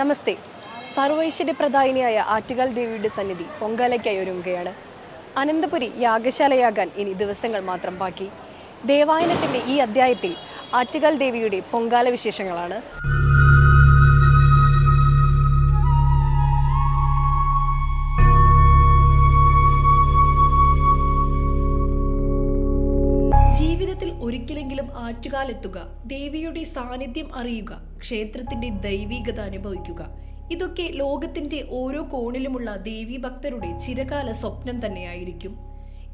നമസ്തേ. സർവൈശ്വര്യപ്രദായിനിയായ ആറ്റുകാൽ ദേവിയുടെ സന്നിധി പൊങ്കാലയ്ക്കായി ഒരുങ്ങുകയാണ്. അനന്തപുരി യാഗശാലയാകാൻ ഇനി ദിവസങ്ങൾ മാത്രം ബാക്കി. ദേവായനത്തിന്റെ ഈ അധ്യായത്തിൽ ആറ്റുകാൽ ദേവിയുടെ പൊങ്കാല വിശേഷങ്ങളാണ്. ജീവിതത്തിൽ ഒരിക്കലെങ്കിലും ആറ്റുകാലെത്തുക. ദേവിയുടെ സാന്നിധ്യം അറിയുക. ക്ഷേത്രത്തിന്റെ ദൈവികത അനുഭവിക്കുക. ഇതൊക്കെ ലോകത്തിന്റെ ഓരോ കോണിലുമുള്ള ദേവി ഭക്തരുടെ ചിരകാല സ്വപ്നം തന്നെയായിരിക്കും.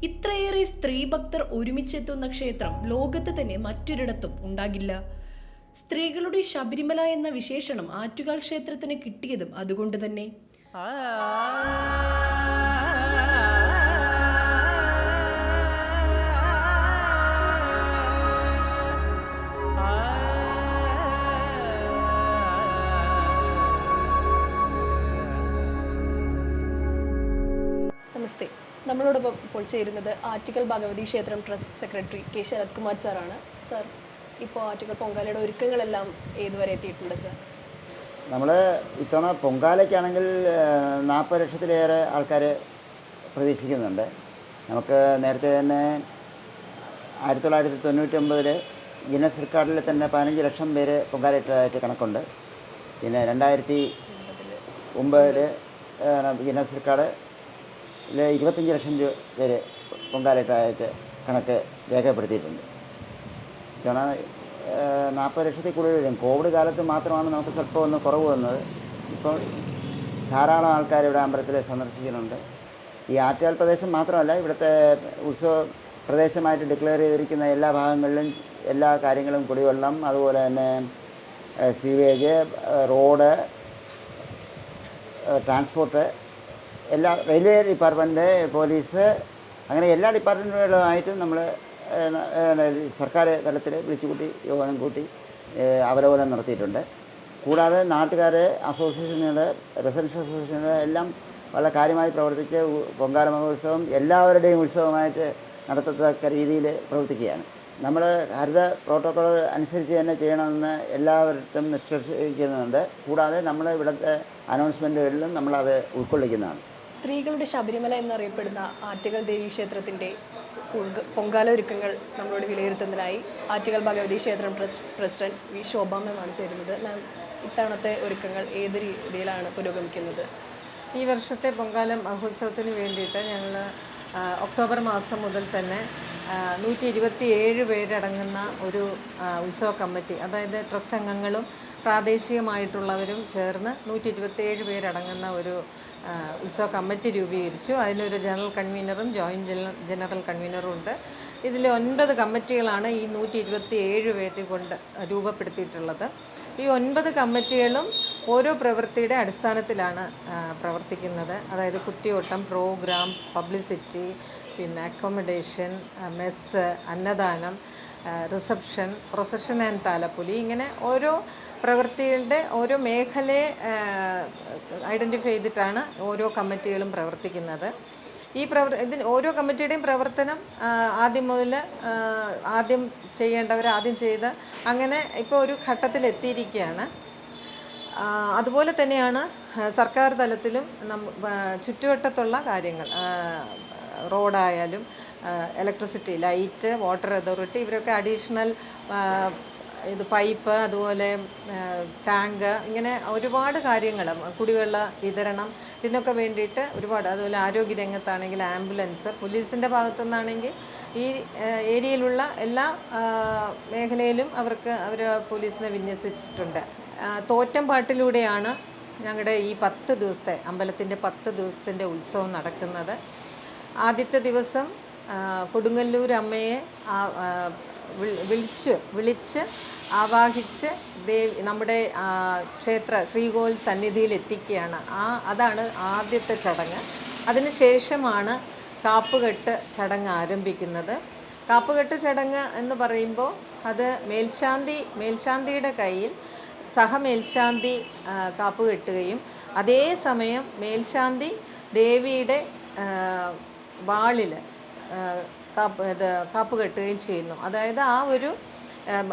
ഇത്രയേറെ സ്ത്രീ ഭക്തർ ഒരുമിച്ചെത്തുന്ന ക്ഷേത്രം ലോകത്ത് തന്നെ മറ്റൊരിടത്തും ഉണ്ടാകില്ല. സ്ത്രീകളുടെ ശബരിമല എന്ന വിശേഷണം ആറ്റുകാൽ ക്ഷേത്രത്തിന് കിട്ടിയതും അതുകൊണ്ട് തന്നെ. നമ്മളോടൊപ്പം ഇപ്പോൾ ചേരുന്നത് ആറ്റിക്കൽ ഭഗവതി ക്ഷേത്രം trust secretary K Sarath Kumar സാറാണ്. സാർ ഇപ്പോൾ ആറ്റുകൾ പൊങ്കാലയുടെ ഒരുക്കങ്ങളെല്ലാം ഏതുവരെ എത്തിയിട്ടുണ്ട് സാർ? നമ്മൾ ഇത്തവണ പൊങ്കാലയ്ക്കാണെങ്കിൽ നാൽപ്പത് ലക്ഷത്തിലേറെ ആൾക്കാർ പ്രതീക്ഷിക്കുന്നുണ്ട്. നമുക്ക് നേരത്തെ തന്നെ ആയിരത്തി തൊള്ളായിരത്തി തൊണ്ണൂറ്റൊമ്പതിൽ ഗിന്നസ് റെക്കോർഡിൽ തന്നെ പതിനഞ്ച് ലക്ഷം പേര് പൊങ്കാലയിട്ടായിട്ട് കണക്കുണ്ട്. പിന്നെ രണ്ടായിരത്തി ഒമ്പതിൽ ഗിന്നസ് റെക്കോർഡിൽ ഇരുപത്തഞ്ച് ലക്ഷം രൂപ വരെ പൊങ്കാലയിട്ടായിട്ട് കണക്ക് രേഖപ്പെടുത്തിയിട്ടുണ്ട്. ഇത്തവണ നാൽപ്പത് ലക്ഷത്തിൽ കൂടുതൽ വരും. കോവിഡ് കാലത്ത് മാത്രമാണ് നമുക്ക് സ്വല്പം ഒന്ന് കുറവ് വന്നത്. ഇപ്പോൾ ധാരാളം ആൾക്കാർ ഇവിടെ അമ്പലത്തിൽ സന്ദർശിക്കുന്നുണ്ട്. ഈ ആറ്റുകാൽ പ്രദേശം മാത്രമല്ല ഇവിടുത്തെ ഉത്സവ പ്രദേശമായിട്ട് ഡിക്ലെയർ ചെയ്തിരിക്കുന്ന എല്ലാ ഭാഗങ്ങളിലും എല്ലാ കാര്യങ്ങളും കുടിവെള്ളം അതുപോലെ തന്നെ സീവേജ് റോഡ് ട്രാൻസ്പോർട്ട് എല്ലാ റെയിൽവേ ഡിപ്പാർട്ട്മെന്റ് പോലീസ് അങ്ങനെ എല്ലാ ഡിപ്പാർട്ട്മെന്റുകളുമായിട്ടും നമ്മൾ സർക്കാർ തലത്തിൽ വിളിച്ചുകൂട്ടി യോഗം കൂട്ടി അവലോകനം നടത്തിയിട്ടുണ്ട്. കൂടാതെ നാട്ടുകാർ അസോസിയേഷനുകൾ റെസിഡൻഷ്യൽ അസോസിയേഷനുകൾ എല്ലാം വളരെ കാര്യമായി പ്രവർത്തിച്ച് പൊങ്കാല മഹോത്സവം എല്ലാവരുടെയും ഉത്സവമായിട്ട് നടത്തത്തക്ക രീതിയിൽ പ്രവർത്തിക്കുകയാണ്. നമ്മൾ ഹരിത പ്രോട്ടോക്കോൾ അനുസരിച്ച് തന്നെ ചെയ്യണമെന്ന് എല്ലാവരും നിഷ്കർഷിക്കുന്നുണ്ട് കൂടാതെ നമ്മൾ ഇവിടുത്തെ അനൗൺസ്മെന്റുകളിലും നമ്മളത് ഉൾക്കൊള്ളിക്കുന്നതാണ്. സ്ത്രീകളുടെ ശബരിമല എന്നറിയപ്പെടുന്ന ആറ്റുകൽ ദേവി ക്ഷേത്രത്തിന്റെ പൊങ്ക- പൊങ്കാല ഒരുക്കങ്ങൾ നമ്മളോട് വിലയിരുത്തുന്നതിനായി ആറ്റുകൽ ഭഗവതി ക്ഷേത്രം പ്രസിഡന്റ് വി ശോഭാമയമാണ് ചേരുന്നത്. മാം ഇത്തവണത്തെ ഒരുക്കങ്ങൾ ഏത് രീതിയിലാണ് പുരോഗമിക്കുന്നത്? ഈ വർഷത്തെ പൊങ്കാല മഹോത്സവത്തിന് വേണ്ടിയിട്ട് ഞങ്ങൾ ഒക്ടോബർ മാസം മുതൽ തന്നെ നൂറ്റി ഇരുപത്തി ഏഴ് പേരടങ്ങുന്ന ഒരു ഉത്സവ കമ്മിറ്റി അതായത് ട്രസ്റ്റ് അംഗങ്ങളും പ്രാദേശികമായിട്ടുള്ളവരും ചേർന്ന് നൂറ്റി ഇരുപത്തി ഏഴ് പേരടങ്ങുന്ന ഒരു ഉത്സവ കമ്മിറ്റി രൂപീകരിച്ചു. അതിനൊരു ജനറൽ കൺവീനറും ജോയിന്റ് ജനറൽ കൺവീനറും ഉണ്ട്. ഇതിൽ ഒൻപത് കമ്മിറ്റികളാണ് ഈ നൂറ്റി ഇരുപത്തി ഏഴ് പേരെ കൊണ്ട് രൂപപ്പെടുത്തിയിട്ടുള്ളത്. ഈ ഒൻപത് കമ്മിറ്റികളും ഓരോ പ്രവൃത്തിയുടെ അടിസ്ഥാനത്തിലാണ് പ്രവർത്തിക്കുന്നത്. അതായത് കുത്തിയോട്ടം പ്രോഗ്രാം പബ്ലിസിറ്റി പിന്നെ അക്കോമഡേഷൻ മെസ്സ് അന്നദാനം റിസപ്ഷൻ പ്രൊസഷൻ ആൻഡ് താലപ്പൊലി. ഇങ്ങനെ ഓരോ പ്രവൃത്തികളുടെ ഓരോ മേഖലയെ ഐഡന്റിഫൈ ചെയ്തിട്ടാണ് ഓരോ കമ്മിറ്റികളും പ്രവർത്തിക്കുന്നത്. ഈ പ്രവർ ഇതിന് ഓരോ കമ്മിറ്റിയുടെയും പ്രവർത്തനം ആദ്യം മുതൽ ആദ്യം ചെയ്യേണ്ടവർ ആദ്യം ചെയ്ത് അങ്ങനെ ഇപ്പോൾ ഒരു ഘട്ടത്തിൽ എത്തിയിരിക്കുകയാണ് അതുപോലെ തന്നെയാണ് സർക്കാർ തലത്തിലും ചുറ്റുവട്ടത്തുള്ള കാര്യങ്ങൾ റോഡായാലും ഇലക്ട്രിസിറ്റി ലൈറ്റ് വാട്ടർ അതോറിറ്റി ഇവരൊക്കെ അഡീഷണൽ ഇത് പൈപ്പ് അതുപോലെ ടാങ്ക് ഇങ്ങനെ ഒരുപാട് കാര്യങ്ങൾ കുടിവെള്ള വിതരണം ഇതിനൊക്കെ വേണ്ടിയിട്ട് ഒരുപാട് അതുപോലെ ആരോഗ്യ രംഗത്താണെങ്കിൽ ആംബുലൻസ് പോലീസിന്റെ ഭാഗത്തു നിന്നാണെങ്കിൽ ഈ ഏരിയയിലുള്ള എല്ലാ മേഖലയിലും അവർക്ക് അവർ പോലീസിനെ വിന്യസിച്ചിട്ടുണ്ട്. തോറ്റംപാട്ടിലൂടെയാണ് തോറ്റം പാട്ടിലൂടെയാണ് ഞങ്ങളുടെ ഈ പത്ത് ദിവസത്തെ അമ്പലത്തിന്റെ പത്ത് ദിവസത്തിന്റെ ഉത്സവം നടക്കുന്നത്. ആദ്യത്തെ ദിവസം കൊടുങ്ങല്ലൂർ അമ്മയെ വിളിച്ച് വിളിച്ച് ആവാഹിച്ച് ദേവി നമ്മുടെ ക്ഷേത്ര ശ്രീകോവിൽ സന്നിധിയിൽ എത്തിക്കുകയാണ് ആ അതാണ് ആദ്യത്തെ ചടങ്ങ്. അതിനുശേഷമാണ് കാപ്പുകെട്ട് ചടങ്ങ് ആരംഭിക്കുന്നത്. കാപ്പുകെട്ട് ചടങ്ങ് എന്ന് പറയുമ്പോൾ അത് മേൽശാന്തി മേൽശാന്തിയുടെ കയ്യിൽ സഹമേൽശാന്തി കാപ്പുകെട്ടുകയും കാപ്പ് കെട്ടുകയും അതേസമയം മേൽശാന്തി ദേവിയുടെ വാളിൽ കാപ്പ് ഇത് കാപ്പ് കെട്ടുകയും ചെയ്യുന്നു. അതായത് ആ ഒരു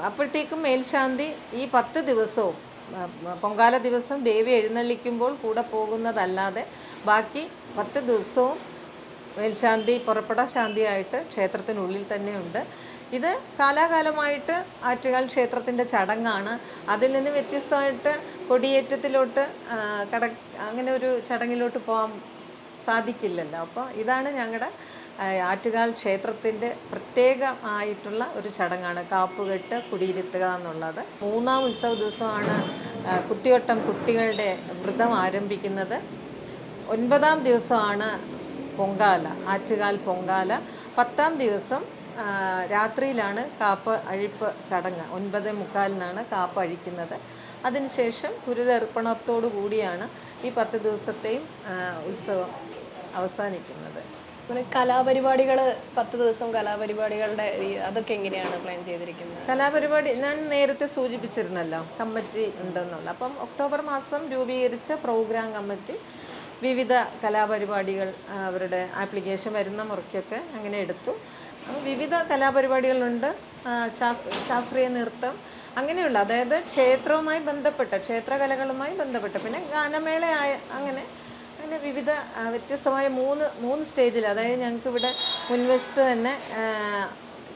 അപ്പോഴത്തേക്കും മേൽശാന്തി ഈ പത്ത് ദിവസവും പൊങ്കാല ദിവസം ദേവി എഴുന്നള്ളിക്കുമ്പോൾ കൂടെ പോകുന്നതല്ലാതെ ബാക്കി പത്ത് ദിവസവും മേൽശാന്തി പുറപ്പെട ശാന്തിയായിട്ട് ക്ഷേത്രത്തിനുള്ളിൽ തന്നെയുണ്ട്. ഇത് കാലാകാലമായിട്ട് ആറ്റുകാൽ ക്ഷേത്രത്തിന്റെ ചടങ്ങാണ്. അതിൽ നിന്ന് വ്യത്യസ്തമായിട്ട് കൊടിയേറ്റത്തിലോട്ട് കട അങ്ങനെ ഒരു ചടങ്ങിലോട്ട് പോകാൻ സാധിക്കില്ലല്ലോ. അപ്പോൾ ഇതാണ് ഞങ്ങളുടെ ആറ്റുകാൽ ക്ഷേത്രത്തിന്റെ പ്രത്യേകമായിട്ടുള്ള ഒരു ചടങ്ങാണ്. കാപ്പുകെട്ട് കുടിയിരുത്തുക എന്നുള്ളത്. മൂന്നാം ഉത്സവ ദിവസമാണ് കുത്തിയോട്ടം കുട്ടികളുടെ വ്രതം ആരംഭിക്കുന്നത്. ഒൻപതാം ദിവസമാണ് പൊങ്കാല ആറ്റുകാൽ പൊങ്കാല. പത്താം ദിവസം രാത്രിയിലാണ് കാപ്പ് അഴിപ്പ് ചടങ്ങ്. ഒൻപത് മുക്കാലിനാണ് കാപ്പ് അഴിക്കുന്നത്. അതിനുശേഷം ഗുരുതർപ്പണത്തോടു കൂടിയാണ് ഈ പത്ത് ദിവസത്തെയും ഉത്സവം അവസാനിക്കുന്നത്. പിന്നെ കലാപരിപാടികൾ പത്ത് ദിവസം കലാപരിപാടികളുടെ അതൊക്കെ എങ്ങനെയാണ് പ്ലാൻ ചെയ്തിരിക്കുന്നത്? കലാപരിപാടി ഞാൻ നേരത്തെ സൂചിപ്പിച്ചിരുന്നല്ലോ കമ്മിറ്റി ഉണ്ടെന്നുള്ള. അപ്പം ഒക്ടോബർ മാസം രൂപീകരിച്ച പ്രോഗ്രാം കമ്മിറ്റി വിവിധ കലാപരിപാടികൾ അവരുടെ ആപ്ലിക്കേഷൻ വരുന്ന മുറയ്ക്കൊക്കെ അങ്ങനെ എടുത്തു. വിവിധ കലാപരിപാടികളുണ്ട് ശാസ്ത്രീയ നൃത്തം അങ്ങനെയുള്ള. അതായത് ക്ഷേത്രവുമായി ബന്ധപ്പെട്ട ക്ഷേത്രകലകളുമായി ബന്ധപ്പെട്ട പിന്നെ ഗാനമേള അങ്ങനെ അങ്ങനെ വിവിധ വ്യത്യസ്തമായ മൂന്ന് മൂന്ന് സ്റ്റേജിൽ അതായത് ഞങ്ങൾക്ക് ഇവിടെ മുൻവശത്ത് തന്നെ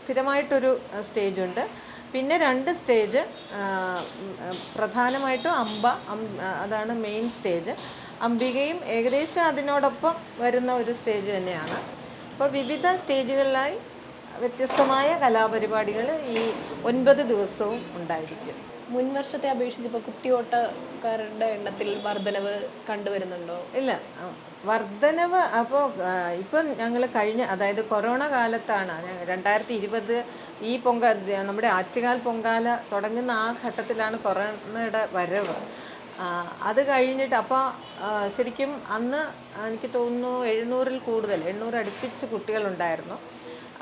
സ്ഥിരമായിട്ടൊരു സ്റ്റേജുണ്ട്. പിന്നെ രണ്ട് സ്റ്റേജ് പ്രധാനമായിട്ടും അമ്പ അതാണ് മെയിൻ സ്റ്റേജ്. അംബികയും ഏകദേശം അതിനോടൊപ്പം വരുന്ന ഒരു സ്റ്റേജ് തന്നെയാണ്. അപ്പോൾ വിവിധ സ്റ്റേജുകളിലായി വ്യത്യസ്തമായ കലാപരിപാടികൾ ഈ ഒൻപത് ദിവസവും ഉണ്ടായിരിക്കും. മുൻ വർഷത്തെ അപേക്ഷിച്ച് ഇപ്പോൾ കുത്തിയോട്ടക്കാരുടെ എണ്ണത്തിൽ വർധനവ് കണ്ടുവരുന്നുണ്ടോ? ഇല്ല. വർധനവ് അപ്പോൾ ഇപ്പം ഞങ്ങൾ കഴിഞ്ഞ അതായത് കൊറോണ കാലത്താണ് രണ്ടായിരത്തി ഇരുപത് ഈ പൊങ്ക നമ്മുടെ ആറ്റുകാൽ പൊങ്കാല തുടങ്ങുന്ന ആ ഘട്ടത്തിലാണ് കൊറോണയുടെ വരവ്. അത് കഴിഞ്ഞിട്ട് അപ്പോൾ ശരിക്കും അന്ന് എനിക്ക് തോന്നുന്നു എഴുന്നൂറിൽ കൂടുതൽ എണ്ണൂറ് അടുപ്പിച്ച് കുട്ടികളുണ്ടായിരുന്നു.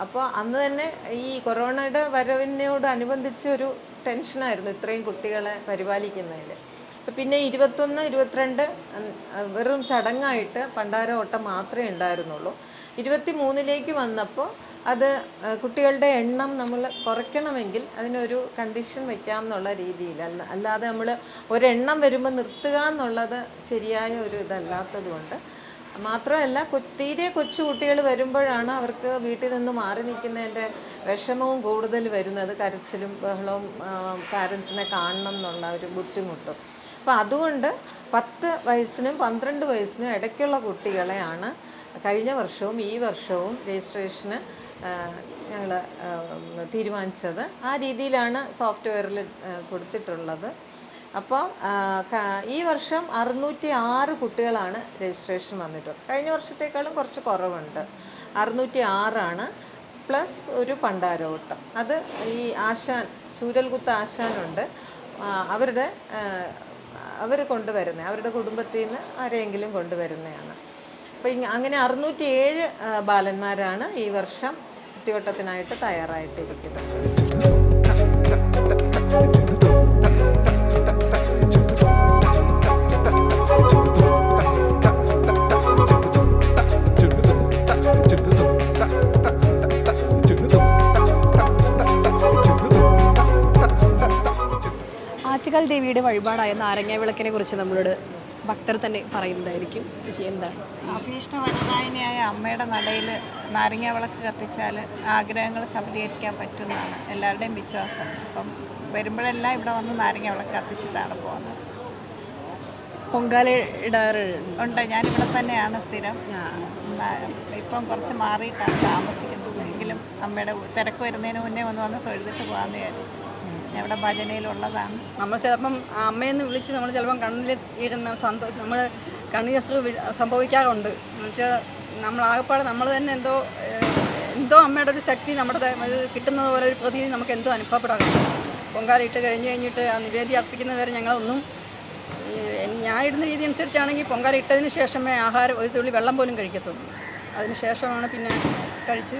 അപ്പോൾ അന്ന് തന്നെ ഈ കൊറോണയുടെ വരവിനോട് അനുബന്ധിച്ച് ഒരു ടെൻഷനായിരുന്നു ഇത്രയും കുട്ടികളെ പരിപാലിക്കുന്നതിൽ പിന്നെ ഇരുപത്തൊന്ന് ഇരുപത്തിരണ്ട് വെറും ചടങ്ങായിട്ട് പണ്ടാര ഓട്ടം മാത്രമേ ഉണ്ടായിരുന്നുള്ളൂ. ഇരുപത്തി മൂന്നിലേക്ക് വന്നപ്പോൾ അത് കുട്ടികളുടെ എണ്ണം നമ്മൾ കുറയ്ക്കണമെങ്കിൽ അതിനൊരു കണ്ടീഷൻ വയ്ക്കാം എന്നുള്ള രീതിയിൽ. അല്ല അല്ലാതെ നമ്മൾ ഒരെണ്ണം വരുമ്പോൾ നിർത്തുക എന്നുള്ളത് ശരിയായ ഒരു ഇതല്ലാത്തത് കൊണ്ട്. മാത്രമല്ല തീരെ കൊച്ചു കുട്ടികൾ വരുമ്പോഴാണ് അവർക്ക് വീട്ടിൽ നിന്ന് മാറി നിൽക്കുന്നതിന്റെ വിഷമവും കൂടുതൽ വരുന്നത് കരച്ചിലും ബഹളവും പാരൻസിനെ കാണണം എന്നുള്ള ഒരു ബുദ്ധിമുട്ടും. അപ്പോൾ അതുകൊണ്ട് പത്ത് വയസ്സിനും പന്ത്രണ്ട് വയസ്സിനും ഇടയ്ക്കുള്ള കുട്ടികളെയാണ് കഴിഞ്ഞ വർഷവും ഈ വർഷവും രജിസ്ട്രേഷന് ഞങ്ങൾ തീരുമാനിച്ചത്. ആ രീതിയിലാണ് സോഫ്റ്റ്വെയറിൽ കൊടുത്തിട്ടുള്ളത്. അപ്പോൾ ഈ വർഷം അറുന്നൂറ്റി ആറ് കുട്ടികളാണ് രജിസ്ട്രേഷൻ വന്നിട്ടുള്ളത്. കഴിഞ്ഞ വർഷത്തേക്കാളും കുറച്ച് കുറവുണ്ട്. അറുന്നൂറ്റി ആറാണ്. പ്ലസ് ഒരു പണ്ടാരോട്ടം. അത് ഈ ആശാൻ ചൂരൽകുത്ത് ആശാനുണ്ട്. അവരുടെ അവർ കൊണ്ടുവരുന്നത് അവരുടെ കുടുംബത്തിൽ നിന്ന് ആരെയെങ്കിലും കൊണ്ടുവരുന്നതാണ്. അപ്പോൾ അങ്ങനെ അറുന്നൂറ്റി ഏഴ് ബാലന്മാരാണ് ഈ വർഷം കുട്ടിയോട്ടത്തിനായിട്ട് തയ്യാറായിട്ടിരിക്കുന്നത്. ദേവിയുടെ വഴിപാടായ നാരങ്ങ വിളക്കിനെ കുറിച്ച് നമ്മളോട് ഭക്തർ തന്നെ പറയുന്നതായിരിക്കും. എന്താണ്? അഭീഷ്ട വരദായിനിയായ അമ്മയുടെ നടയിൽ നാരങ്ങ വിളക്ക് കത്തിച്ചാൽ ആഗ്രഹങ്ങൾ സഫലീകരിക്കാൻ പറ്റുന്നതാണ് എല്ലാവരുടെയും വിശ്വാസം. അപ്പം വരുമ്പോഴെല്ലാം ഇവിടെ വന്ന് നാരങ്ങ വിളക്ക് കത്തിച്ചിട്ടാണ് പോകുന്നത്. പൊങ്കാല ഉണ്ട്. ഞാനിവിടെ തന്നെയാണ് സ്ഥിരം. ഇപ്പം കുറച്ച് മാറിയിട്ടാണ് താമസിക്കുന്നത്. എങ്കിലും അമ്മയുടെ തിരക്ക് വരുന്നതിന് മുന്നേ ഒന്ന് വന്ന് തൊഴുതിട്ട് പോകാമെന്ന് വിചാരിച്ചു. ഇവിടെ ഭജനയിലുള്ളതാണ്. നമ്മൾ ചിലപ്പം അമ്മയെന്ന് വിളിച്ച് നമ്മൾ ചിലപ്പം കണ്ണിൽ ഇരുന്ന സന്തോഷം നമ്മൾ കണ്ണീരസ് സംഭവിക്കാറുണ്ട്. എന്നുവെച്ചാൽ നമ്മൾ ആകപ്പാടെ നമ്മൾ തന്നെ എന്തോ എന്തോ അമ്മയുടെ ഒരു ശക്തി നമ്മുടെ കിട്ടുന്നത് പോലെ ഒരു പ്രതീതി നമുക്ക് എന്തോ അനുഭവപ്പെടാറുണ്ട്. പൊങ്കാല ഇട്ട് കഴിഞ്ഞ് കഴിഞ്ഞിട്ട് ആ നിവേദി അർപ്പിക്കുന്നത് വരെ ഞങ്ങളൊന്നും ഞാൻ ഇടുന്ന രീതി അനുസരിച്ചാണെങ്കിൽ പൊങ്കാല ഇട്ടതിന് ശേഷമേ ആഹാരം ഒരു തുള്ളി വെള്ളം പോലും കഴിക്കത്തുള്ളൂ. അതിന് ശേഷമാണ് പിന്നെ കഴിച്ച്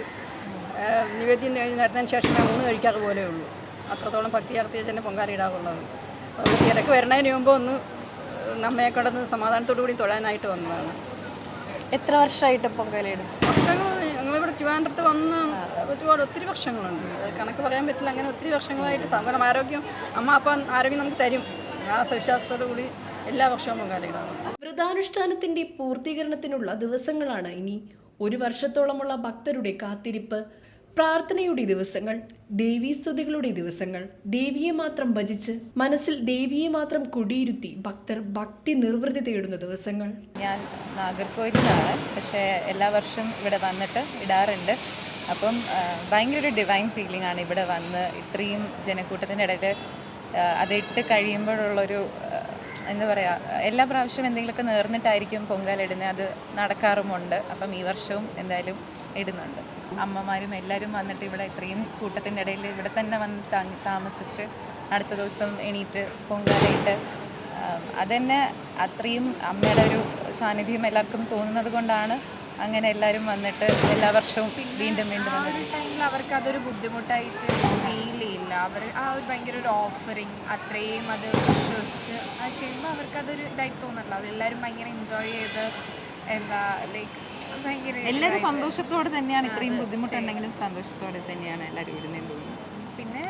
നിവേദ്യം നേരത്തിന് ശേഷമേ ഊണ് കഴിക്കാറ് പോലെയുള്ളൂ. അത്രത്തോളം ഭക്തി നടത്തിയ തന്നെ പൊങ്കാല ഇടാറുള്ളത്. അതുകൊണ്ട് തിരക്ക് വരുന്നതിന് മുമ്പ് ഒന്ന് നമ്മയെ കടന്ന് സമാധാനത്തോടു കൂടി തൊഴാനായിട്ട് വന്നതാണ്. എത്ര വർഷമായിട്ട് പൊങ്കാല ഇടും? വർഷങ്ങൾ ഞങ്ങളിവിടെ ട്രിവാൻഡ്രത്ത് വന്ന് ഒരുപാട് ഒത്തിരി വർഷങ്ങളുണ്ട്. കണക്ക് പറയാൻ പറ്റില്ല. അങ്ങനെ ഒത്തിരി വർഷങ്ങളായിട്ട് സമരം ആരോഗ്യം അമ്മ അപ്പം ആരോഗ്യം നമുക്ക് തരും. ആ സവിശ്വാസത്തോടു കൂടി എല്ലാ വർഷവും പൊങ്കാലയിടാറുണ്ട് വ്രതാനുഷ്ഠാനത്തിന്റെ പൂർത്തീകരണത്തിനുള്ള ദിവസങ്ങളാണ് ഇനി ഒരു വർഷത്തോളമുള്ള ഭക്തരുടെ കാത്തിരിപ്പ്. പ്രാർത്ഥനയുടെ ദിവസങ്ങൾ ദേവീസ്തുതികളുടെ ദിവസങ്ങൾ ദേവിയെ മാത്രം ഭജിച്ച് മനസ്സിൽ ദേവിയെ മാത്രം കുടിയിരുത്തി ഭക്തർ ഭക്തി നിർവൃതി തേടുന്ന ദിവസങ്ങൾ. ഞാൻ നാഗർകോയിലാണ് പക്ഷേ എല്ലാ വർഷവും ഇവിടെ വന്നിട്ട് ഇടാറുണ്ട്. അപ്പം ഭയങ്കര ഒരു ഡിവൈൻ ഫീലിംഗ് ആണ് ഇവിടെ വന്ന് ഇത്രയും ജനക്കൂട്ടത്തിന്റെ ഇടയിൽ അതിട്ട് കഴിയുമ്പോഴുള്ളൊരു എന്താ പറയുക എല്ലാ പ്രാവശ്യവും എന്തെങ്കിലുമൊക്കെ നേർന്നിട്ടായിരിക്കും പൊങ്കാലിടുന്നത് അത് നടക്കാറുമുണ്ട്. അപ്പം ഈ വർഷവും എന്തായാലും ഇടുന്നുണ്ട്. അമ്മമാരും എല്ലാവരും വന്നിട്ട് ഇവിടെ ഇത്രയും കൂട്ടത്തിന്റെ ഇടയിൽ ഇവിടെ തന്നെ വന്ന് താമസിച്ച് അടുത്ത ദിവസം എണീറ്റ് പൊങ്കാലയിട്ട് അതന്നെ അത്രയും അമ്മയുടെ ഒരു സാന്നിധ്യം എല്ലാവർക്കും തോന്നുന്നത് കൊണ്ടാണ് അങ്ങനെ എല്ലാവരും വന്നിട്ട് എല്ലാ വർഷവും വീണ്ടും വീണ്ടും ടൈമിൽ അവർക്ക് അതൊരു ബുദ്ധിമുട്ടായിട്ട് ഫീൽ ചെയ്യില്ല. അവർ ആ ഒരു ഭയങ്കര ഒരു ഓഫറിങ് അത്രയും അത് വിശ്വസിച്ച് അത് ചെയ്യുമ്പോൾ അവർക്ക് അതൊരു ഇതായിട്ട് തോന്നില്ല. എല്ലാവരും ഭയങ്കര എൻജോയ് ചെയ്ത് എന്താ ലൈക്ക് എല്ലാവരും സന്തോഷത്തോടെ തന്നെയാണ്. ഇത്രയും ബുദ്ധിമുട്ടുണ്ടെങ്കിലും സന്തോഷത്തോടെ തന്നെയാണ് എല്ലാവരും ഇടുന്നതെന്ന് തോന്നുന്നു പിന്നെ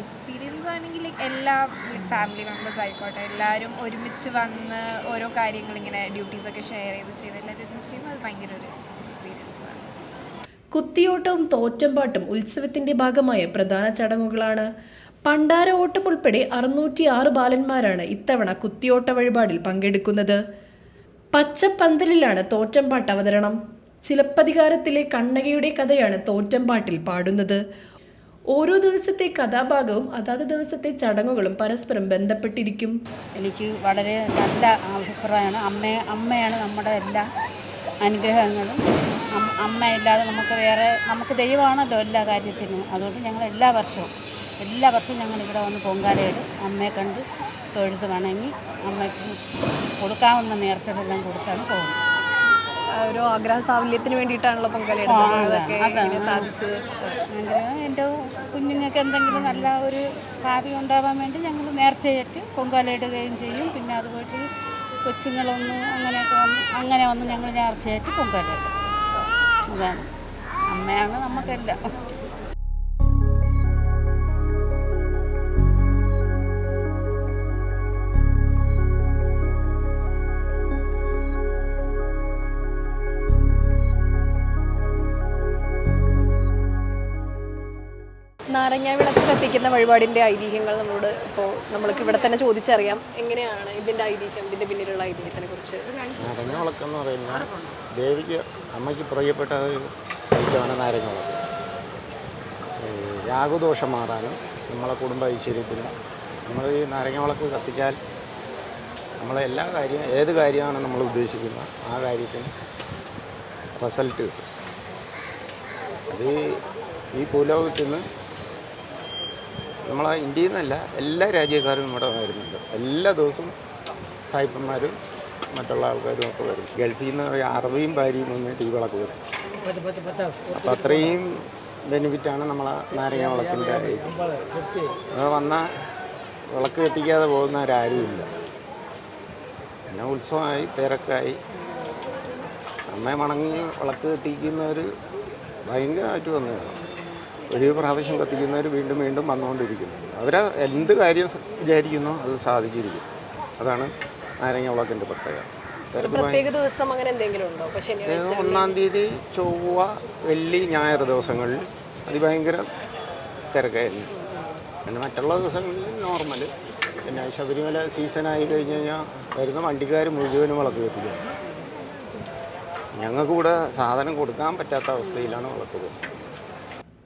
എക്സ്പീരിയൻസ് ആണെങ്കിൽ എല്ലാ ഫാമിലി മെമ്പേഴ്സ് ആയിക്കോട്ടെ എല്ലാവരും ഒരുമിച്ച് വന്ന് ഓരോ കാര്യങ്ങൾ ഇങ്ങനെ ഡ്യൂട്ടീസ് ഒക്കെ ഷെയർ ചെയ്ത് ചെയ്ത് എല്ലാവരും ഒരുമിച്ച് ചെയ്യുമ്പോൾ അത് ഭയങ്കര ഒരു എക്സ്പീരിയൻസ് ആണ്. കുത്തിയോട്ടവും തോറ്റമ്പാട്ടും ഉത്സവത്തിന്റെ ഭാഗമായ പ്രധാന ചടങ്ങുകളാണ്. പണ്ടാര ഓട്ടം ഉൾപ്പെടെ അറുന്നൂറ്റി ആറ് ബാലന്മാരാണ് ഇത്തവണ കുത്തിയോട്ട വഴിപാടിൽ പങ്കെടുക്കുന്നത്. പച്ചപ്പന്തലിലാണ് തോറ്റമ്പാട്ട് അവതരണം. ചിലപ്പതികാരത്തിലെ കണ്ണകയുടെ കഥയാണ് തോറ്റമ്പാട്ടിൽ പാടുന്നത്. ഓരോ ദിവസത്തെ കഥാഭാഗവും അതാത് ദിവസത്തെ ചടങ്ങുകളും പരസ്പരം ബന്ധപ്പെട്ടിരിക്കും. എനിക്ക് വളരെ നല്ല അഭിപ്രായമാണ്. അമ്മ അമ്മയാണ് നമ്മുടെ എല്ലാ അനുഗ്രഹങ്ങളും. അമ്മയില്ലാതെ നമുക്ക് വേറെ നമുക്ക് ദൈവമാണല്ലോ എല്ലാ കാര്യത്തിനും. അതുകൊണ്ട് ഞങ്ങൾ എല്ലാ വർഷവും എല്ലാ വർഷവും ഞങ്ങൾ ഇവിടെ വന്ന് പൊങ്കാലയിടും. അമ്മയെ കണ്ട് തൊഴുത് വണങ്ങി അമ്മയ്ക്ക് കൊടുക്കാവുന്ന നേർച്ചകളെല്ലാം കൊടുത്താണ് പോകുന്നത്. ആ ഒരു ആഗ്രഹ സാഫല്യത്തിന് വേണ്ടിയിട്ടാണല്ലോ അതാണ്, അതൊക്കെ എങ്ങനെ സാധിച്ചത് ആഗ്രഹം എന്റെ കുഞ്ഞുങ്ങൾക്ക് എന്തെങ്കിലും നല്ല ഒരു ഭാവി ഉണ്ടാവാൻ വേണ്ടി ഞങ്ങൾ നേർച്ചയായിട്ട് പൊങ്കാലയിടുകയും ചെയ്യും. പിന്നെ അതുപോലെ കൊച്ചുങ്ങളൊന്ന് അങ്ങനെയൊക്കെ അങ്ങനെ വന്ന് ഞങ്ങൾ നേർച്ചയായിട്ട് പൊങ്കാലയിടും ഇതാണ് അമ്മയാണ് നമുക്കെല്ലാം നാരങ്ങ വിളക്ക് കത്തിക്കുന്ന വഴിപാടിന്റെ ഐതിഹ്യങ്ങൾ നമ്മളോട് ഇപ്പോൾ നമ്മൾക്ക് ഇവിടെ തന്നെ ചോദിച്ചറിയാം. എങ്ങനെയാണ് ഇതിന്റെ ഐതിഹ്യം ഇതിന്റെ പിന്നിലുള്ള ഐതിഹ്യത്തിനെ കുറിച്ച്? നാരങ്ങ വിളക്കെന്ന് പറയുന്ന ദേവിക്ക് അമ്മയ്ക്ക് പ്രിയപ്പെട്ട ഐറ്റമാണ് നാരങ്ങ വിളക്ക് ഈ മാറാനും നമ്മളെ കുടുംബ ഐശ്വര്യത്തിനും നമ്മൾ ഈ നാരങ്ങ വിളക്ക് കത്തിച്ചാൽ നമ്മളെ എല്ലാ കാര്യം ഏത് കാര്യമാണ് നമ്മൾ ഉദ്ദേശിക്കുന്നത് ആ കാര്യത്തിന് റിസൾട്ട് കിട്ടും. അത് ഈ ഭൂലോകത്തിൽ നിന്ന് നമ്മളെ ഇന്ത്യയിൽ നിന്നല്ല എല്ലാ രാജ്യക്കാരും ഇവിടെ വരുന്നുണ്ട്. എല്ലാ ദിവസവും സായിപ്പന്മാരും മറ്റുള്ള ആൾക്കാരും ഒക്കെ വരും. ഗൾഫിൽ നിന്ന് ഒരു അറബിയും ഭാര്യയും വന്ന് ടീ വിളക്ക് വരും അപ്പം അത്രയും ബെനിഫിറ്റാണ് നമ്മളെ നാരങ്ങ വിളക്കിന്റെ അത് വന്നാൽ വിളക്ക് എത്തിക്കാതെ പോകുന്നവരാരുമില്ല. പിന്നെ ഉത്സവമായി തിരക്കായി. അമ്മയെ മണങ്ങി വിളക്ക് എത്തിക്കുന്നവർ ഭയങ്കരമായിട്ട് വന്നതാണ് ഒരു പ്രാവശ്യം കത്തിക്കുന്നവർ വീണ്ടും വീണ്ടും വന്നുകൊണ്ടിരിക്കുന്നു. അവർ എന്ത് കാര്യം വിചാരിക്കുന്നു അത് സാധിച്ചിരിക്കും. അതാണ് നാരങ്ങ വിളക്കിന്റെ പ്രത്യേകത. ഒന്നാം തീയതി ചൊവ്വ വെള്ളി ഞായർ ദിവസങ്ങളിൽ അതിഭയങ്കര തിരക്കായിരുന്നു. പിന്നെ മറ്റുള്ള ദിവസങ്ങളിൽ നോർമൽ പിന്നെ ശബരിമല സീസണായി കഴിഞ്ഞ് കഴിഞ്ഞാൽ വരുന്ന വണ്ടിക്കാർ മുഴുവനും വിളക്ക് കത്തിക്കുക ഞങ്ങൾക്ക് ഇവിടെ സാധനം കൊടുക്കാൻ പറ്റാത്ത അവസ്ഥയിലാണ് വിളക്ക് പോകുന്നത്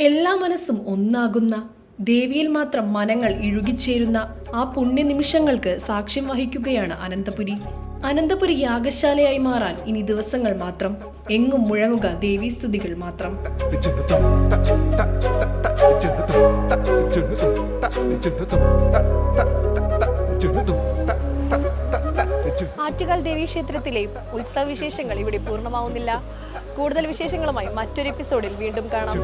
എല്ലാ മനസ്സും ഒന്നാകുന്ന ദേവിയിൽ മാത്രം മനങ്ങൾ ഇഴുകിച്ചേരുന്ന ആ പുണ്യ നിമിഷങ്ങൾക്ക് സാക്ഷ്യം വഹിക്കുകയാണ് അനന്തപുരി. അനന്തപുരി യാഗശാലയായി മാറാൻ ഇനി ദിവസങ്ങൾ മാത്രം എങ്ങും മുഴങ്ങുക ദേവീസ്തുതികൾ മാത്രം. ആറ്റുകാൽ ദേവീക്ഷേത്രത്തിലെ ഉത്സവ വിശേഷങ്ങൾ ഇവിടെ പൂർണമാവുന്നില്ല. കൂടുതൽ വിശേഷങ്ങളുമായി മറ്റൊരു എപ്പിസോഡിൽ വീണ്ടും കാണാം.